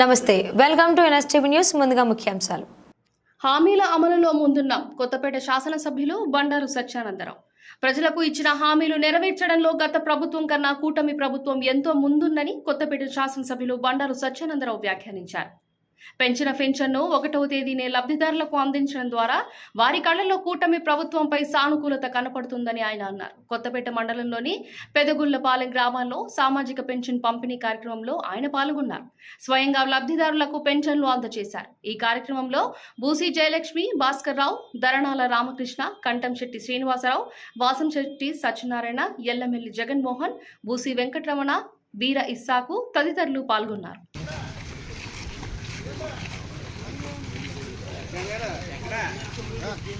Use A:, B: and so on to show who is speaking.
A: నమస్తే welcome to NSTV news ముందుగా ముఖ్యాంశాలు.
B: హామీల అమలులో ముందున్నాం కొత్తపేట శాసనసభ్యులు బండారు సత్యానందరావు. ప్రజలకు ఇచ్చిన హామీలు నెరవేర్చడంలో గత ప్రభుత్వం కన్నా కూటమి ప్రభుత్వం ఎంతో ముందుందని కొత్తపేట శాసనసభ్యులు బండారు సత్యానందరావు వ్యాఖ్యానించారు. పెంచిన పెన్షన్ను ఒకటవ తేదీనే లబ్ధిదారులకు అందించడం ద్వారా వారి కళ్ళలో కూటమి ప్రభుత్వంపై సానుకూలత కనపడుతుందని ఆయన అన్నారు. కొత్తపేట మండలంలోని పెదగుళ్ళపాలెం గ్రామాల్లో సామాజిక పెన్షన్ పంపిణీ కార్యక్రమంలో ఆయన పాల్గొన్నారు. స్వయంగా లబ్ధిదారులకు పెన్షన్లు అందజేశారు. ఈ కార్యక్రమంలో బూసీ జయలక్ష్మి భాస్కర్ రావు ధరణాల రామకృష్ణ కంటంశెట్టి శ్రీనివాసరావు వాసంశెట్టి సత్యనారాయణ ఎల్లమెల్లి జగన్మోహన్ బూసీ వెంకటరమణ బీర ఇస్సాకు తదితరులు పాల్గొన్నారు.